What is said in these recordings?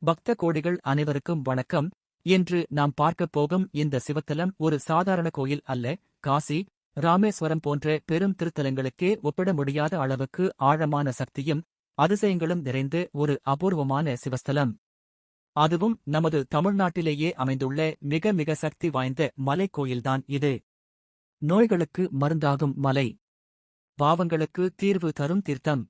பக்த கோடிகள் அனைவருக்கும் வணக்கம். இன்று நாம் பார்க்கப் போகும் இந்த சிவத்தலம் ஒரு சாதாரண கோயில் அல்ல. காசி ராமேஸ்வரம் போன்ற பெரும் திருத்தலங்களுக்கே ஒப்பிட முடியாத அளவுக்கு ஆழமான சக்தியும் அதிசயங்களும் நிறைந்த ஒரு அபூர்வமான சிவஸ்தலம். அதுவும் நமது தமிழ்நாட்டிலேயே அமைந்துள்ள மிக மிக சக்தி வாய்ந்த மலைக்கோயில்தான் இது. நோய்களுக்கு மருந்தாகும் மலை. பாவங்களுக்கு தீர்வு தரும் தீர்த்தம்.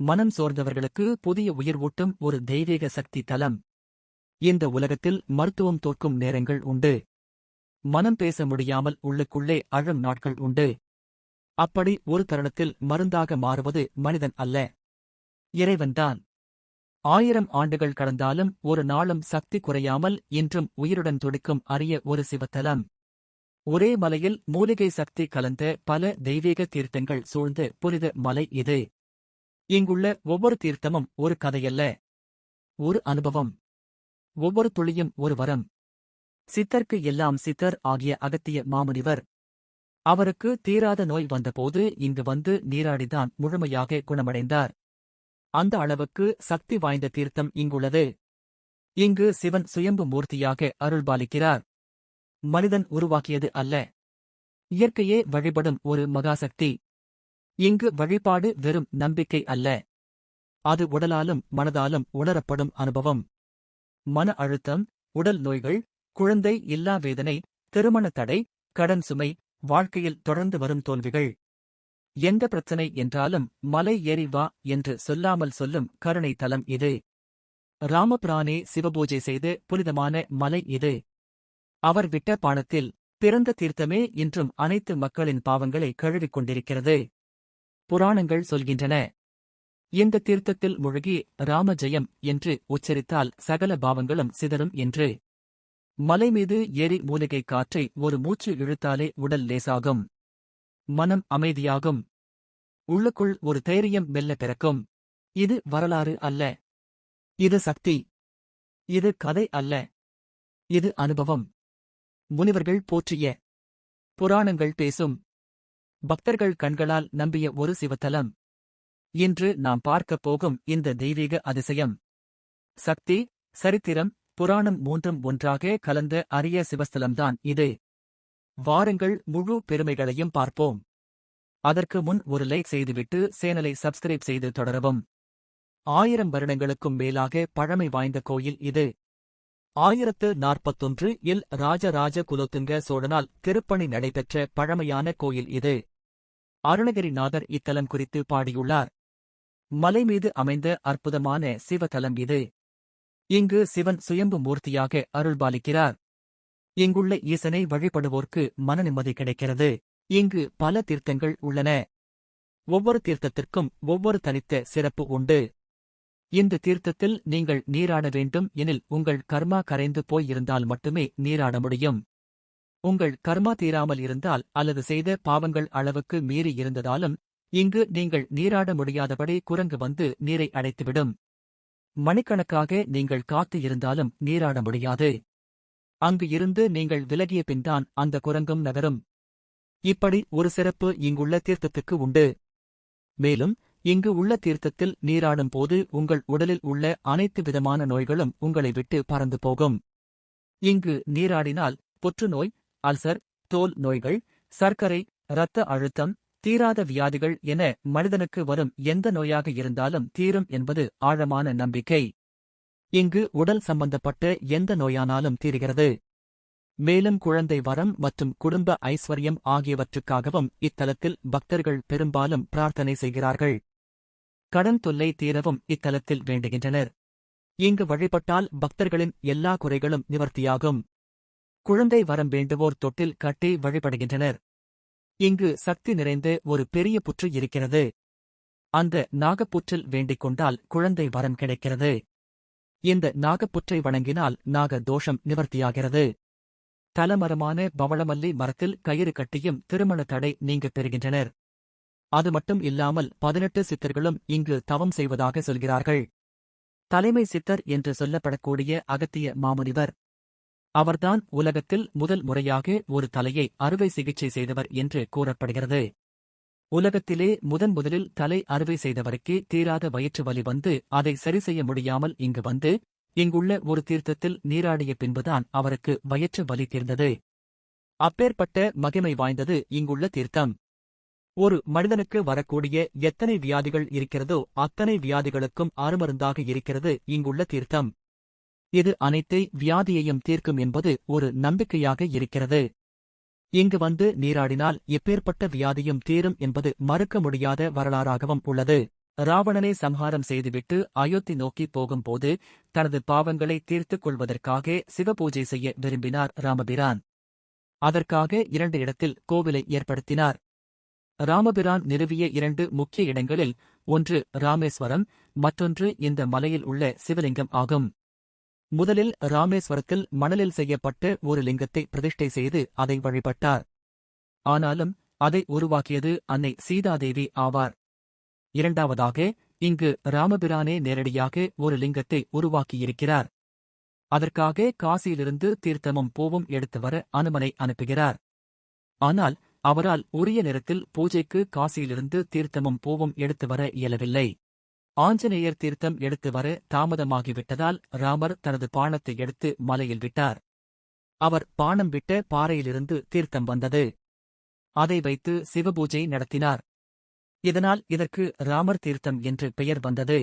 மனம் சோர்ந்தவர்களுக்கு புதிய உயிர் ஊட்டும் ஒரு தெய்வீக சக்தி தலம். இந்த உலகத்தில் மருத்துவம் தோற்கும் நேரங்கள் உண்டு. மனம் பேச முடியாமல் உள்ளுக்குள்ளே அழும் நாட்கள் உண்டு. அப்படி ஒரு தருணத்தில் மருந்தாக மாறுவது மனிதன் அல்ல. இறைவன்தான் ஆயிரம் ஆண்டுகள் கடந்தாலும் ஒரு நாளும் சக்தி குறையாமல் இன்றும் உயிருடன் துடிக்கும் அரிய ஒரு சிவத்தலம். ஒரே மலையில் மூலிகை சக்தி கலந்த பல தெய்வீக தீர்த்தங்கள் சூழ்ந்த புனித மலை இது. இங்குள்ள ஒவ்வொரு தீர்த்தமும் ஒரு கதையல்ல. ஒரு அனுபவம். ஒவ்வொரு துளியும் ஒரு வரம். சித்தர்க்கு எல்லாம் சித்தர் ஆகிய அகத்திய மாமுனிவர். அவருக்கு தீராத நோய் வந்தபோது இங்கு வந்து நீராடிதான் முழுமையாக குணமடைந்தார். அந்த அளவுக்கு சக்தி வாய்ந்த தீர்த்தம் இங்குள்ளது. இங்கு சிவன் சுயம்பு மூர்த்தியாக அருள்பாலிக்கிறார். மனிதன் உருவாக்கியது அல்ல. இயற்கையே வழிபடும் ஒரு மகாசக்தி. இங்கு வழிபாடு வெறும் நம்பிக்கை அல்ல. அது உடலாலும் மனதாலும் உணரப்படும் அனுபவம். மன அழுத்தம் உடல் நோய்கள் குழந்தை இல்லா வேதனை திருமண தடை கடன் சுமை வாழ்க்கையில் தொடர்ந்து வரும் தோல்விகள். எந்த பிரச்சனை என்றாலும் மலை ஏறி வா என்று சொல்லாமல் சொல்லும் கருணை தலம் இது. ராமபிரானே சிவபூஜை செய்து புனிதமான மலை இது. அவர் விட்ட பானத்தில் பிறந்த தீர்த்தமே இன்றும் அனைத்து மக்களின் பாவங்களை கழுவிக் கொண்டிருக்கிறது. புராணங்கள் சொல்கின்றன. இந்த தீர்த்தத்தில் முழுகி ராமஜெயம் என்று உச்சரித்தால் சகல பாவங்களும் சிதறும் என்று. மலை மீது ஏறி மூலிகை காற்றை ஒரு மூச்சு இழுத்தாலே உடல் லேசாகும். மனம் அமைதியாகும். உள்ளுக்குள் ஒரு தைரியம் மெல்ல பிறக்கும். இது வரலாறு அல்ல. இது சக்தி. இது கதை அல்ல. இது அனுபவம். முனிவர்கள் போற்றிய புராணங்கள் பேசும். பக்தர்கள் கண்களால் நம்பிய ஒரு சிவத்தலம். இன்று நாம் பார்க்கப் போகும் இந்த தெய்வீக அதிசயம். சக்தி சரித்திரம் புராணம் மூன்றும் ஒன்றாக கலந்த அரிய சிவஸ்தலம்தான் இது. வாருங்கள் முழு பெருமைகளையும் பார்ப்போம். அதற்கு முன் ஒரு லைக் செய்துவிட்டு சேனலை சப்ஸ்கிரைப் செய்து தொடரவும். ஆயிரம் வருடங்களுக்கும் மேலாக பழமை வாய்ந்த கோயில் இது. ஆயிரத்து நாற்பத்தொன்று இல் ராஜராஜ குலோத்துங்க சோழனால் திருப்பணி நடைபெற்ற பழமையான கோயில் இது. அருணகிரிநாதர் இத்தலம் குறித்து பாடியுள்ளார். மலை மீது அமைந்த அற்புதமான சிவத்தலம் இது. இங்கு சிவன் சுயம்பு மூர்த்தியாக அருள்பாலிக்கிறார். இங்குள்ள ஈசனை வழிபடுவோர்க்கு மனநிம்மதி கிடைக்கிறது. இங்கு பல தீர்த்தங்கள் உள்ளன. ஒவ்வொரு தீர்த்தத்திற்கும் ஒவ்வொரு தனித்த சிறப்பு உண்டு. இந்த தீர்த்தத்தில் நீங்கள் நீராட வேண்டும் எனில் உங்கள் கர்மா கரைந்து போயிருந்தால் மட்டுமே நீராட முடியும். உங்கள் கர்மா தீராமல் இருந்தால் அல்லது செய்த பாவங்கள் அளவுக்கு மீறி இருந்ததாலும் இங்கு நீங்கள் நீராட முடியாதபடி குரங்கு வந்து நீரை அடைத்துவிடும். மணிக்கணக்காக நீங்கள் காத்து இருந்தாலும் நீராட முடியாது. அங்கு இருந்து நீங்கள் விலகிய பின்தான் அந்த குரங்கும் நகரும். இப்படி ஒரு சிறப்பு இங்குள்ள தீர்த்தத்துக்கு உண்டு. மேலும் இங்கு உள்ள தீர்த்தத்தில் நீராடும் போது உங்கள் உடலில் உள்ள அனைத்து விதமான நோய்களும் உங்களை விட்டு பறந்து போகும். இங்கு நீராடினால் புற்றுநோய் அல்சர் தோல் நோய்கள் சர்க்கரை இரத்த அழுத்தம் தீராத வியாதிகள் என மனிதனுக்கு வரும் எந்த நோயாக இருந்தாலும் தீரும் என்பது ஆழமான நம்பிக்கை. இங்கு உடல் சம்பந்தப்பட்ட எந்த நோயானாலும் தீருகிறது. மேலும் குழந்தை வரம் மற்றும் குடும்ப ஐஸ்வர்யம் ஆகியவற்றுக்காகவும் இத்தலத்தில் பக்தர்கள் பெரும்பாலும் பிரார்த்தனை செய்கிறார்கள். கடன் தொல்லை தீரவும் இத்தலத்தில் வேண்டுகின்றனர். இங்கு வழிபட்டால் பக்தர்களின் எல்லா குறைகளும் நிவர்த்தியாகும். குழந்தை வரம் வேண்டுவோர் தொட்டில் கட்டி வழிபடுகின்றனர். இங்கு சக்தி நிறைந்த ஒரு பெரிய புற்று இருக்கிறது. அந்த நாகப்புற்றில் வேண்டிக் கொண்டால் குழந்தை வரம் கிடைக்கிறது. இந்த நாகப்புற்றை வணங்கினால் நாக தோஷம் நிவர்த்தியாகிறது. தலமரமான பவளமல்லி மரத்தில் கயிறு கட்டியும் திருமண தடை நீங்கப் பெறுகின்றனர். அது மட்டும் இல்லாமல் பதினெட்டு சித்தர்களும் இங்கு தவம் செய்வதாக சொல்கிறார்கள். தலைமை சித்தர் என்று சொல்லப்படக்கூடிய அகத்திய மாமுனிவர் அவர்தான் உலகத்தில் முதல் முறையாக ஒரு தலையை அறுவை சிகிச்சை செய்தவர் என்று கூறப்படுகிறது. உலகத்திலே முதன் முதலில் தலை அறுவை செய்தவருக்கு தீராத வயிற்று வலி வந்து அதை சரி செய்ய முடியாமல் இங்கு வந்து இங்குள்ள ஒரு தீர்த்தத்தில் நீராடிய பின்புதான் அவருக்கு வயிற்று வலி தீர்ந்தது. அப்பேற்பட்ட மகிமை வாய்ந்தது இங்குள்ள தீர்த்தம். ஒரு மனிதனுக்கு வரக்கூடிய எத்தனை வியாதிகள் இருக்கிறதோ அத்தனை வியாதிகளுக்கும் அருமருந்தாக இருக்கிறது இங்குள்ள தீர்த்தம். இது அனைத்து வியாதியையும் தீர்க்கும் என்பது ஒரு நம்பிக்கையாக இருக்கிறது. இங்கு வந்து நீராடினால் எப்பேற்பட்ட வியாதியும் தீரும் என்பது மறுக்க முடியாத வரலாறாகவும் உள்ளது. ராவணனை சம்ஹாரம் செய்துவிட்டு அயோத்தி நோக்கி போகும்போது தனது பாவங்களை தீர்த்துக் கொள்வதற்காக சிவபூஜை செய்ய விரும்பினார் ராமபிரான். அதற்காக இரண்டு இடத்தில் கோவிலை ஏற்படுத்தினார். ராமபிரான் நிறுவிய இரண்டு முக்கிய இடங்களில் ஒன்று ராமேஸ்வரம் மற்றொன்று இந்த மலையில் உள்ள சிவலிங்கம் ஆகும். முதலில் ராமேஸ்வரத்தில் மணலில் செய்யப்பட்டு ஒரு லிங்கத்தை பிரதிஷ்டை செய்து அதை வழிபட்டார். ஆனாலும் அதை உருவாக்கியது அன்னை சீதாதேவி ஆவார். இரண்டாவதாக இங்கு ராமபிரானே நேரடியாக ஒரு லிங்கத்தை உருவாக்கியிருக்கிறார். அதற்காக காசியிலிருந்து தீர்த்தமும் பூவும் எடுத்து வர அனுமனை அனுப்புகிறார். ஆனால் அவரால் உரிய நேரத்தில் பூஜைக்கு காசியிலிருந்து தீர்த்தமும் பூவும் எடுத்து வர இயலவில்லை. ஆஞ்சநேயர் தீர்த்தம் எடுத்து வர தாமதமாகிவிட்டதால் ராமர் தனது பானத்தை எடுத்து மலையில் விட்டார். அவர் பானம் விட்ட பாறையிலிருந்து தீர்த்தம் வந்தது. அதை வைத்து சிவபூஜை நடத்தினார். இதனால் இதற்கு ராமர் தீர்த்தம் என்று பெயர் வந்தது.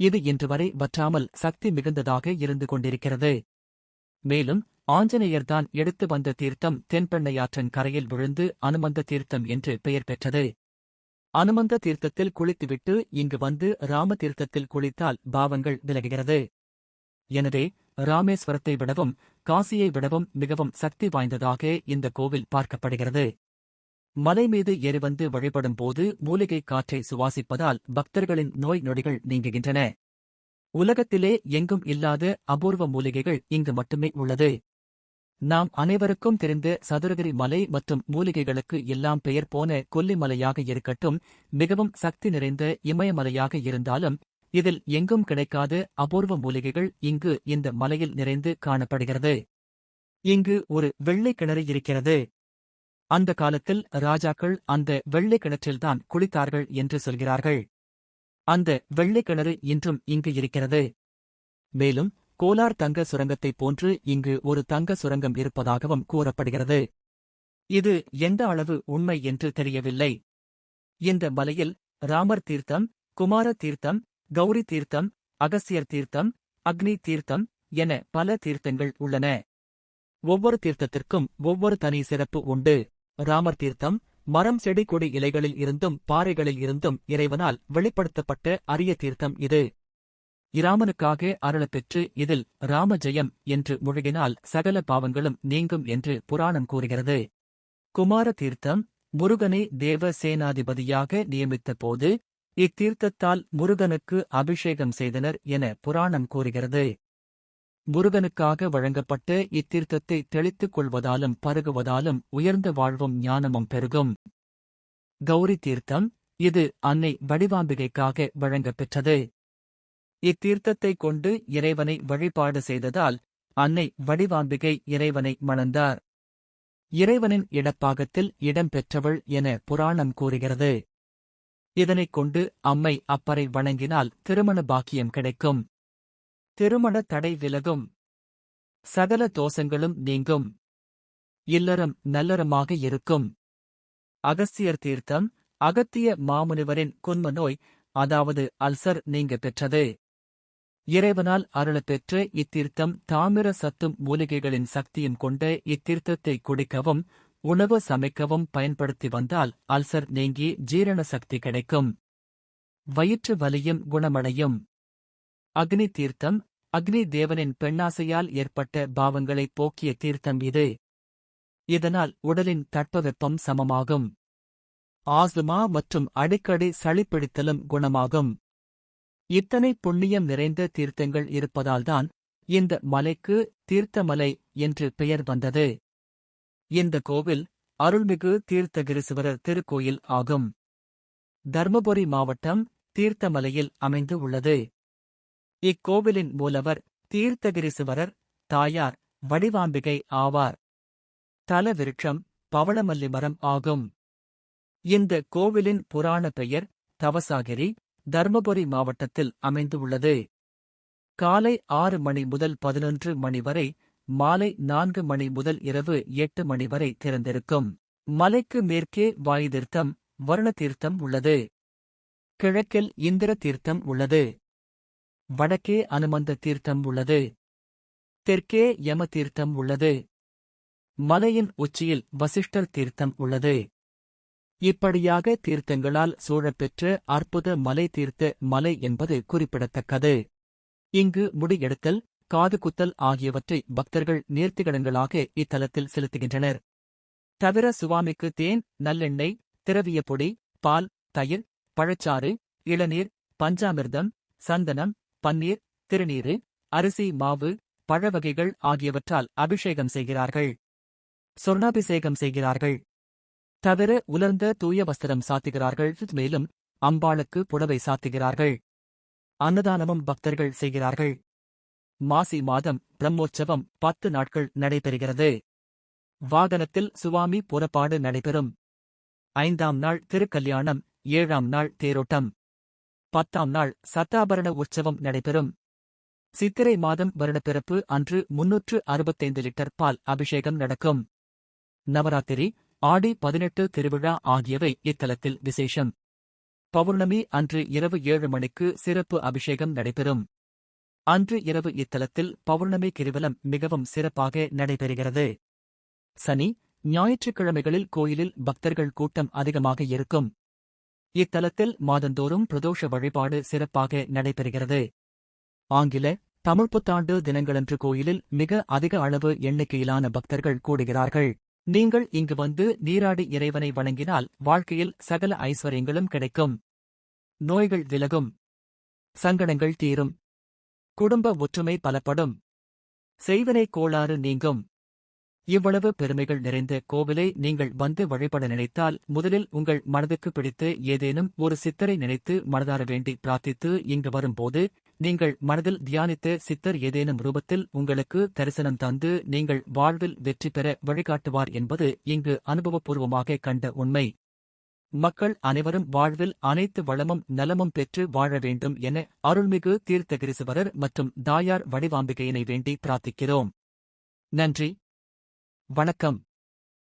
இது இன்று வரை வற்றாமல் சக்தி மிகுந்ததாக இருந்து கொண்டிருக்கிறது. மேலும் ஆஞ்சநேயர்தான் எடுத்து வந்த தீர்த்தம் தென்பெண்ணையாற்றின் கரையில் விழுந்து அனுமந்த தீர்த்தம் என்று பெயர் பெற்றது. அனுமந்த தீர்த்தத்தில் குளித்துவிட்டு இங்கு வந்து ராம தீர்த்தத்தில் குளித்தால் பாவங்கள் விலகுகிறது. எனவே ராமேஸ்வரத்தை விடவும் காசியை விடவும் மிகவும் சக்தி வாய்ந்ததாக இந்த கோவில் பார்க்கப்படுகிறது. மலை மீது ஏறிவந்து வழிபடும் போது மூலிகை காற்றை சுவாசிப்பதால் பக்தர்களின் நோய் நொடிகள் நீங்குகின்றன. உலகத்திலே எங்கும் இல்லாத அபூர்வ மூலிகைகள் இங்கு மட்டுமே உள்ளது. நாம் அனைவருக்கும் தெரிந்த சதுரகிரி மலை மற்றும் மூலிகைகளுக்கு எல்லாம் பெயர் போன கொல்லிமலையாக இருக்கட்டும் மிகவும் சக்தி நிறைந்த இமயமலையாக இருந்தாலும் இதில் எங்கும் கிடைக்காத அபூர்வ மூலிகைகள் இங்கு இந்த மலையில் நிறைந்து காணப்படுகிறது. இங்கு ஒரு வெள்ளை கிணறு இருக்கிறது. அந்த காலத்தில் ராஜாக்கள் அந்த வெள்ளை கிணற்றில்தான் குளித்தார்கள் என்று சொல்கிறார்கள். அந்த வெள்ளை கிணறு இன்றும் இங்கு இருக்கிறது. மேலும் கோலார் தங்க சுரங்கத்தைப் போன்று இங்கு ஒரு தங்க சுரங்கம் இருப்பதாகவும் கூறப்படுகிறது. இது எந்த அளவு உண்மை என்று தெரியவில்லை. இந்த மலையில் ராமர் தீர்த்தம் குமார தீர்த்தம் கௌரி தீர்த்தம் அகசியர் தீர்த்தம் அக்னி தீர்த்தம் என பல தீர்த்தங்கள் உள்ளன. ஒவ்வொரு தீர்த்தத்திற்கும் ஒவ்வொரு தனி சிறப்பு உண்டு. ராமர் தீர்த்தம் மரம் செடி கொடி இலைகளில் இருந்தும் பாறைகளில் இருந்தும் இறைவனால் வெளிப்படுத்தப்பட்ட அரிய தீர்த்தம் இது. இராமனுக்காக அருளப்பெற்று இதில் ராம ஜெயம் என்று முழுகினால் சகல பாவங்களும் நீங்கும் என்று புராணம் கூறுகிறது. குமார தீர்த்தம் முருகனை தேவ சேனாதிபதியாக நியமித்த போது இத்தீர்த்தத்தால் முருகனுக்கு அபிஷேகம் செய்தனர் என புராணம் கூறுகிறது. முருகனுக்காக வழங்கப்பட்ட இத்தீர்த்தத்தை தெளித்துக் கொள்வதாலும் பருகுவதாலும் உயர்ந்த வாழ்வும் ஞானமும் பெருகும். கௌரி தீர்த்தம் இது அன்னை வடிவாம்பிகைக்காக வழங்கப்பெற்றது இத்தீர்த்தத்தைக் கொண்டு இறைவனை வழிபாடு செய்ததால் அன்னை வடிவாம்பிகை இறைவனை மணந்தார். இறைவனின் இடப்பாகத்தில் இடம் பெற்றவள் என புராணம் கூறுகிறது. இதனைக் கொண்டு அம்மை அப்பரை வணங்கினால் திருமண பாக்கியம் கிடைக்கும். திருமண தடை விலகும். சகல தோஷங்களும் நீங்கும். இல்லறம் நல்லறமாக இருக்கும். அகஸ்தியர் தீர்த்தம் அகத்திய மாமுனிவரின் குன்ம நோய் அதாவது அல்சர் நீங்க பெற்றது. இறைவனால் அருளப்பெற்ற இத்தீர்த்தம் தாமிர சத்தும் மூலிகைகளின் சக்தியும் கொண்ட இத்தீர்த்தத்தை குடிக்கவும் உணவு சமைக்கவும் பயன்படுத்தி வந்தால் அல்சர் நீங்கி ஜீரண சக்தி கிடைக்கும். வயிற்று வலியும் குணமடையும். அக்னி தீர்த்தம் அக்னி தேவனின் பெண்ணாசையால் ஏற்பட்ட பாவங்களை போக்கிய தீர்த்தம் இது. இதனால் உடலின் தட்பவெப்பம் சமமாகும். ஆஸ்துமா மற்றும் அடிக்கடி சளிப்பிடித்தலும் குணமாகும். இத்தனை புண்ணியம் நிறைந்த தீர்த்தங்கள் இருப்பதால்தான் இந்த மலைக்கு தீர்த்தமலை என்று பெயர் வந்தது. இந்த கோவில் அருள்மிகு தீர்த்தகிரிசுவரர் திருக்கோயில் ஆகும். தர்மபுரி மாவட்டம் தீர்த்தமலையில் அமைந்து உள்ளது. இக்கோவிலின் மூலவர் தீர்த்தகிரிசுவரர் தாயார் வடிவாம்பிகை ஆவார். தலவிருட்சம் பவளமல்லி மரம் ஆகும். இந்த கோவிலின் புராண பெயர் தவசாகிரி தர்மபுரி மாவட்டத்தில் அமைந்துள்ளது. காலை ஆறு மணி முதல் பதினொன்று மணி வரை மாலை நான்கு மணி முதல் இரவு எட்டு மணி வரை திறந்திருக்கும். மலைக்கு மேற்கே வாயு தீர்த்தம் வருண தீர்த்தம் உள்ளது. கிழக்கில் இந்திர தீர்த்தம் உள்ளது. வடக்கே அனுமந்த தீர்த்தம் உள்ளது. தெற்கே யம தீர்த்தம் உள்ளது. மலையின் உச்சியில் வசிஷ்டர் தீர்த்தம் உள்ளது. இப்படியாக தீர்த்தங்களால் சூழப்பெற்ற அற்புத மலை தீர்த்த மலை என்பது குறிப்பிடத்தக்கது. இங்கு முடியெடுத்தல் காது குத்தல் ஆகியவற்றை பக்தர்கள் நேர்த்திகடன்களாக இத்தலத்தில் செலுத்துகின்றனர். தவிர சுவாமிக்கு தேன் நல்லெண்ணெய் திரவிய பொடி பால் தயிர் பழச்சாறு இளநீர் பஞ்சாமிர்தம் சந்தனம் பன்னீர் திருநீரு அரிசி மாவு பழவகைகள் ஆகியவற்றால் அபிஷேகம் செய்கிறார்கள். சொர்ணாபிஷேகம் செய்கிறார்கள். தவிர உலர்ந்த தூய வஸ்திரம் சாத்துகிறார்கள். மேலும் அம்பாளுக்கு புடவை சாத்துகிறார்கள். அன்னதானமும் பக்தர்கள் செய்கிறார்கள். மாசி மாதம் பிரம்மோற்சவம் பத்து நாட்கள் நடைபெறுகிறது. வாகனத்தில் சுவாமி புறப்பாடு நடைபெறும். ஐந்தாம் நாள் திருக்கல்யாணம் ஏழாம் நாள் தேரோட்டம். பத்தாம் நாள் சத்தாபரண உற்சவம் நடைபெறும். சித்திரை மாதம் வருடப்பிறப்பு அன்று முன்னூற்று அறுபத்தைந்து லிட்டர் பால் அபிஷேகம் நடக்கும். நவராத்திரி ஆடி பதினெட்டு திருவிழா ஆகியவை இத்தலத்தில் விசேஷம். பௌர்ணமி அன்று இரவு ஏழு மணிக்கு சிறப்பு அபிஷேகம் நடைபெறும். அன்று இரவு இத்தலத்தில் பௌர்ணமி கிருவலம் மிகவும் சிறப்பாக நடைபெறுகிறது. சனி ஞாயிற்றுக்கிழமைகளில் கோயிலில் பக்தர்கள் கூட்டம் அதிகமாக இருக்கும். இத்தலத்தில் மாதந்தோறும் பிரதோஷ வழிபாடு சிறப்பாக நடைபெறுகிறது. ஆங்கில தமிழ் புத்தாண்டு தினங்களன்று கோயிலில் மிக அதிக அளவு எண்ணிக்கையிலான பக்தர்கள் கூடுகிறார்கள். நீங்கள் இங்கு வந்து நீராடி இறைவனை வணங்கினால் வாழ்க்கையில் சகல ஐஸ்வர்யங்களும் கிடைக்கும். நோய்கள் விலகும். சங்கடங்கள் தீரும். குடும்ப ஒற்றுமை பலப்படும். செய்வினை கோளாறு நீங்கும். இவ்வளவு பெருமைகள் நிறைந்த கோவிலை நீங்கள் வந்து வழிபட நினைத்தால் முதலில் உங்கள் மனதுக்கு பிடித்து ஏதேனும் ஒரு சித்தரை நினைத்து மனதார வேண்டி பிரார்த்தித்து இங்கு வரும்போது நீங்கள் மனதில் தியானித்த சித்தர் ஏதேனும் ரூபத்தில் உங்களுக்கு தரிசனம் தந்து நீங்கள் வாழ்வில் வெற்றி பெற வழிகாட்டுவார் என்பது இங்கு அனுபவபூர்வமாக கண்ட உண்மை. மக்கள் அனைவரும் வாழ்வில் அனைத்து வளமும் நலமும் பெற்று வாழ வேண்டும் என அருள்மிகு தீர்த்தகிரிசுவரர் மற்றும் தாயார் வடிவாம்பிகையினை வேண்டி பிரார்த்திக்கிறோம். நன்றி. வணக்கம்.